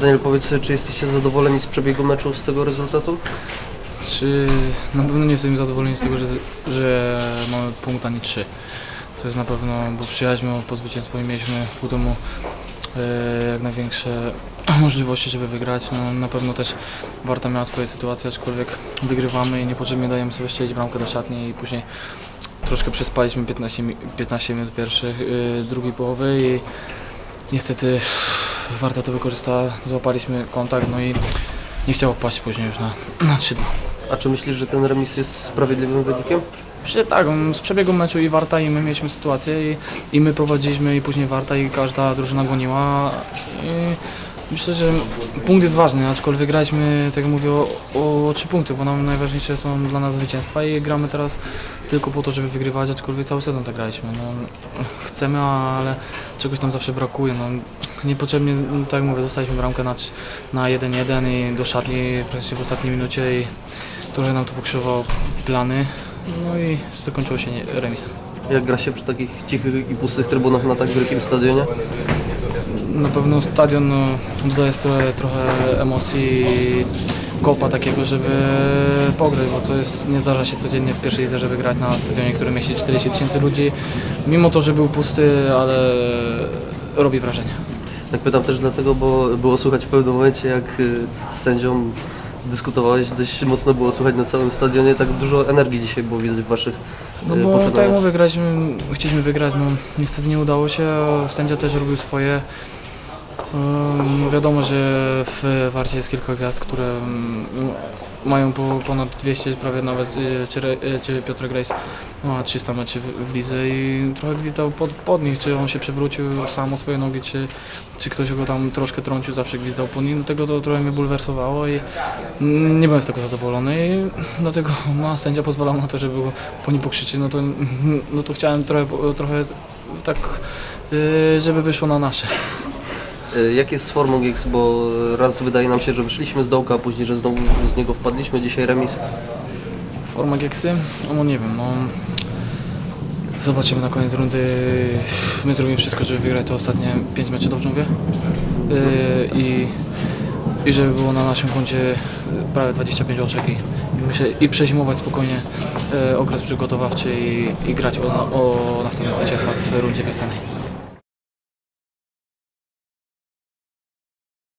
Daniel, powiedz, czy jesteście zadowoleni z przebiegu meczu, z tego rezultatu? Czy na pewno nie jestem zadowolony z tego, że, że mamy punkt, a nie trzy. To jest na pewno, bo przyjechaliśmy po zwycięstwo i mieliśmy ku temu e, jak największe możliwości, żeby wygrać. No, na pewno też Warta miała swoje sytuacje, aczkolwiek wygrywamy i niepotrzebnie dajemy sobie strzelić bramkę do szatni i później troszkę przespaliśmy 15, mi- 15 minut pierwszych, e, drugiej połowy i niestety Warta to wykorzystała, złapaliśmy kontakt, no i nie chciało wpaść później już na, na 3-2. A czy myślisz, że ten remis jest sprawiedliwym wynikiem? Myślę, tak, z przebiegu meczu i Warta i my mieliśmy sytuację i, i my prowadziliśmy i później Warta i każda drużyna goniła. I myślę, że punkt jest ważny, aczkolwiek graliśmy, tak jak mówię, o, o trzy punkty, bo nam najważniejsze są dla nas zwycięstwa i gramy teraz tylko po to, żeby wygrywać, aczkolwiek cały sezon tak graliśmy. No, chcemy, ale czegoś tam zawsze brakuje. No, niepotrzebnie, no, tak jak mówię, dostaliśmy bramkę na, na 1-1 i do szatni praktycznie w ostatniej minucie i trochę nam to pokrzyżowało plany. No i zakończyło się remisem. Jak gra się przy takich cichych i pustych trybunach na tak wielkim stadionie? Na pewno stadion no, dodaje trochę, trochę emocji kopa takiego, żeby pograć, bo co jest, nie zdarza się codziennie w pierwszej lidze, żeby grać na stadionie, który mieści 40 tysięcy ludzi. Mimo to, że był pusty, ale robi wrażenie. Tak pytam też dlatego, bo było słychać w pewnym momencie, jak y, z sędzią dyskutowałeś, dość mocno było słychać na całym stadionie, tak dużo energii dzisiaj było widać w waszych No y, bo tak jak mówię, graliśmy, chcieliśmy wygrać, no niestety nie udało się, a sędzia też robił swoje. Ym, wiadomo, że w Warcie jest kilka gwiazd, które ym, mają po, ponad 200, prawie nawet, y, y, czy Piotr Grejs ma 300 meczy w, lidze i trochę gwizdał pod, pod nich, czy on się przewrócił sam o swoje nogi, czy, czy ktoś go tam troszkę trącił, zawsze gwizdał pod nim, dlatego to trochę mnie bulwersowało i mm, nie byłem z tego zadowolony i dlatego no, sędzia pozwalał na to, żeby go po nim pokrzyczyć, no to, no to chciałem trochę, trochę tak, y, żeby wyszło na nasze. Y, Jak jest z formą Giggs, bo raz wydaje nam się, że wyszliśmy z dołka, a później, że znowu z niego wpadliśmy, dzisiaj remis. Forma Gieksy? No nie wiem, no... Zobaczymy na koniec rundy. My zrobimy wszystko, żeby wygrać te ostatnie 5 meczów, dobrze mówię? Yy, I, I żeby było na naszym koncie prawie 25 oczek i, i, myślę, i przezimować spokojnie e, okres przygotowawczy i, i grać o, o następne zwycięstwa w rundzie wiosennej.